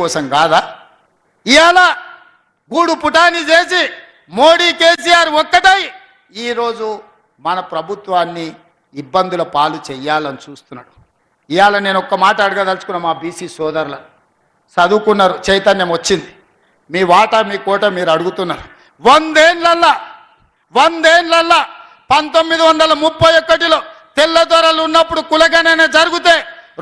కోసం కాదా? ఇవాళ గూడు పుటాని చేసి మోడీ కేసీఆర్ ఒక్కటై ఈరోజు మన ప్రభుత్వాన్ని ఇబ్బందుల పాలు చెయ్యాలని చూస్తున్నాడు. ఇవాళ నేను ఒక్క మాట అడగదలుచుకున్న మా బీసీ సోదరుల చదువుకున్నారు చైతన్యం వచ్చింది. మీ వాటా మీ కోట మీరు అడుగుతున్నారు. వందేళ్ళల్లా వందేళ్ళల్లా పంతొమ్మిది వందల ముప్పై ఒకటిలో తెల్లదొరలు ఉన్నప్పుడు కులగణన జరిగితే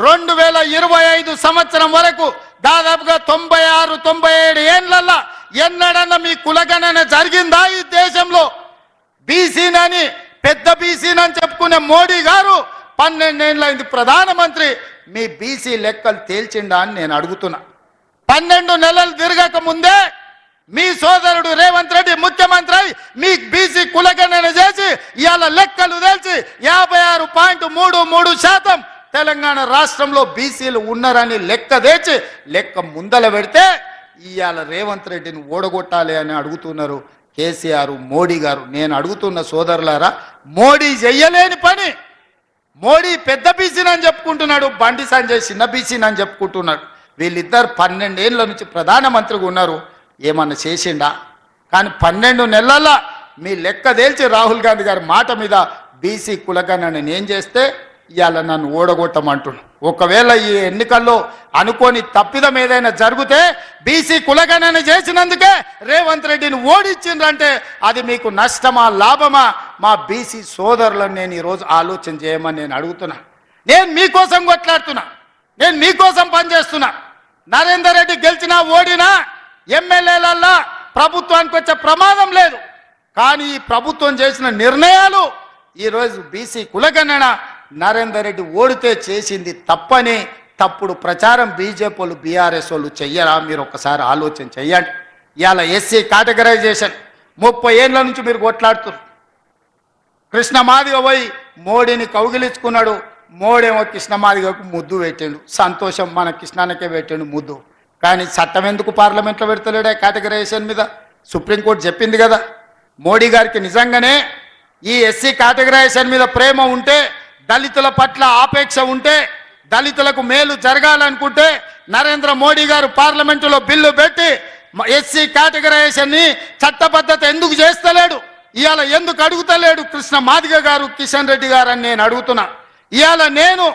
రెండు వేల ఇరవై ఐదు సంవత్సరం వరకు దాదాపుగా తొంభై ఆరు తొంభై ఏడు ఏండ్లల్లా ఎన్నడన్నా మీ కులగణన జరిగిందా ఈ దేశంలో? బీసీనని పెద్ద బీసీనని చెప్పుకునే మోడీ గారు పన్నెండేళ్ళైంది ప్రధానమంత్రి. మీ బీసీ లెక్కలు తేల్చిండా అని నేను అడుగుతున్నా. పన్నెండు నెలలు తిరగక ముందే మీ సోదరుడు రేవంత్ రెడ్డి ముఖ్యమంత్రి అయి మీ బీసీ కులగణన చేసి ఇవాళ లెక్కలు తెలిసి యాభై ఆరు పాయింట్ మూడు మూడు శాతం తెలంగాణ రాష్ట్రంలో బీసీలు ఉన్నారని లెక్క తెచ్చి లెక్క ముందల పెడితే ఇవాళ రేవంత్ రెడ్డిని ఓడగొట్టాలి అని అడుగుతున్నారు కేసీఆర్ మోడీ గారు. నేను అడుగుతున్న సోదరులారా మోడీ చెయ్యలేని పని. మోడీ పెద్ద బీసీని అని చెప్పుకుంటున్నాడు బండి సంజయ్ చిన్న బీసీని అని చెప్పుకుంటున్నాడు. వీళ్ళిద్దరు పన్నెండేళ్ళ నుంచి ప్రధానమంత్రిగా ఉన్నారు. ఏమన్నా చేసిండా? కానీ పన్నెండు నెలల మీ లెక్క తేల్చి రాహుల్ గాంధీ గారి మాట మీద బీసీ కులగణని నేను చేస్తే ఇవాళ నన్ను ఓడగొట్టమంటున్నాను ఒకవేళ ఈ ఎన్నికల్లో అనుకోని తప్పిదం ఏదైనా జరిగితే బీసీ కులగణన చేసినందుకే రేవంత్ రెడ్డిని ఓడించిండ్రంటే అది మీకు నష్టమా లాభమా? మా బీసీ సోదరులను నేను ఈరోజు ఆలోచన చేయమని నేను అడుగుతున్నా. నేను మీకోసం కొట్లాడుతున్నా. నేను మీకోసం పనిచేస్తున్నా. నరేందర్ రెడ్డి గెలిచినా ఓడినా ఎమ్మెల్యేలల్లా ప్రభుత్వానికి వచ్చే ప్రమాదం లేదు. కానీ ఈ ప్రభుత్వం చేసిన నిర్ణయాలు ఈరోజు బీసీ కులగణన నరేందర్ రెడ్డి ఓడితే చేసింది తప్పని తప్పుడు ప్రచారం బీజేపీ వాళ్ళు బీఆర్ఎస్ వాళ్ళు చెయ్యరా? మీరు ఒకసారి ఆలోచన చెయ్యండి. ఇవాళ ఎస్సీ కేటగరైజేషన్. ముప్పై ఏళ్ళ నుంచి మీరు కొట్లాడుతున్నారు. కృష్ణమాదిగ పోయి మోడీని కౌగిలించుకున్నాడు. మోడేమో కృష్ణమాదిగకు ముద్దు పెట్టాడు. సంతోషం మన కృష్ణానికే పెట్టాడు ముద్దు. కానీ చట్టం ఎందుకు పార్లమెంట్లో పెడతలేడే కేటగరైజేషన్ మీద? సుప్రీంకోర్టు చెప్పింది కదా. మోడీ గారికి నిజంగానే ఈ ఎస్సీ కేటగరైజేషన్ మీద ప్రేమ ఉంటే దళితుల పట్ల ఆపేక్ష ఉంటే దళితులకు మేలు జరగాలనుకుంటే నరేంద్ర మోడీ గారు పార్లమెంటులో బిల్లు పెట్టి ఎస్సీ కేటగరైజేషన్ని చట్టబద్ధత ఎందుకు చేస్తలేడు? ఇవాళ ఎందుకు అడుగుతలేడు కృష్ణ మాదిగ గారు కిషన్ రెడ్డి గారు అని నేను అడుగుతున్నా. ఇవాళ నేను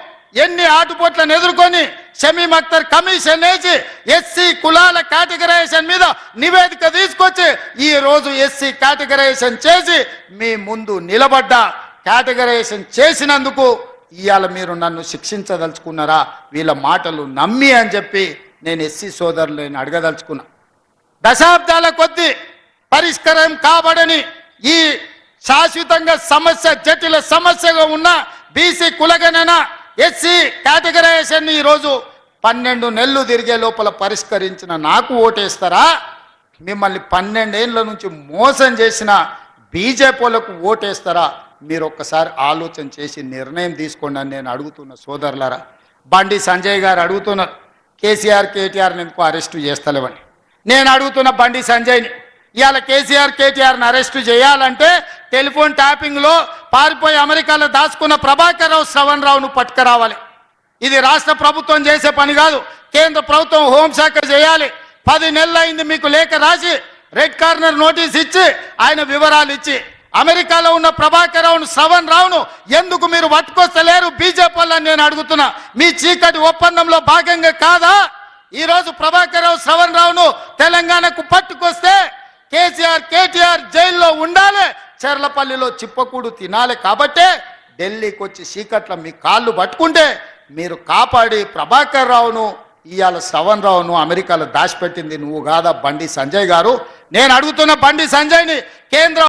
ఎన్ని ఆటుపోట్లను ఎదుర్కొని షమీమ్ అఖ్తర్ కమిషన్ వేసి ఎస్సీ కులాల కేటగరైజేషన్ మీద నివేదిక తీసుకొచ్చి ఈరోజు ఎస్సీ కేటగరైజేషన్ చేసి మీ ముందు నిలబడ్డా. కేటగరైజేషన్ చేసినందుకు ఇవాళ మీరు నన్ను శిక్షించదలుచుకున్నారా? వీళ్ళ మాటలు నమ్మి అని చెప్పి నేను ఎస్సీ సోదరులను అడగదలుచుకున్నా. దశాబ్దాల కొద్దీ పరిష్కారం కాబడని ఈ శాశ్వతంగా సమస్య జటిల సమస్యగా ఉన్న బీసీ కులగణన ఎస్సీ కేటగరైజేషన్ ఈరోజు పన్నెండు నెలలు తిరిగే లోపల పరిష్కరించిన నాకు ఓటేస్తారా? మిమ్మల్ని పన్నెండేళ్ళ నుంచి మోసం చేసిన బీజేపీలకు ఓటేస్తారా? మీరు ఒక్కసారి ఆలోచన చేసి నిర్ణయం తీసుకోండి అని నేను అడుగుతున్న సోదరులారా. బండి సంజయ్ గారు అడుగుతున్నారు కేసీఆర్ కేటీఆర్ని ఎందుకు అరెస్టు చేస్తలేవని. నేను అడుగుతున్న బండి సంజయ్ని ఇవాళ కేసీఆర్ కేటీఆర్ని అరెస్టు చేయాలంటే టెలిఫోన్ ట్యాపింగ్లో పారిపోయి అమెరికాలో దాచుకున్న ప్రభాకర్ రావు శ్రవణ్ రావును పట్టుకురావాలి. ఇది రాష్ట్ర ప్రభుత్వం చేసే పని కాదు. కేంద్ర ప్రభుత్వం హోంశాఖ చేయాలి. పది నెలలు అయింది మీకు లేఖ రాసి రెడ్ కార్నర్ నోటీస్ ఇచ్చి ఆయన వివరాలు ఇచ్చి అమెరికాలో ఉన్న ప్రభాకర్ రావును శ్రవణ్ రావును ఎందుకు మీరు పట్టుకొస్తలేరు? బీజేపీ వాళ్ళని నేను అడుగుతున్నా. మీ చీకటి ఒప్పందంలో భాగంగా కాదా? ఈ రోజు ప్రభాకర్ రావు శ్రవణ్ రావును తెలంగాణకు పట్టుకొస్తే కేసీఆర్ కేటీఆర్ జైల్లో ఉండాలి. చెర్లపల్లిలో చిప్పకూడు తినాలి కాబట్టే ఢిల్లీకి వచ్చి చీకట్ల మీ కాళ్ళు పట్టుకుంటే మీరు కాపాడి ప్రభాకర్ రావును ఇవాళ శ్రవణ్ రావును అమెరికాలో దాచిపెట్టింది నువ్వు కాదా బండి సంజయ్ గారు? నేను అడుగుతున్న బండి సంజయ్ని కేంద్ర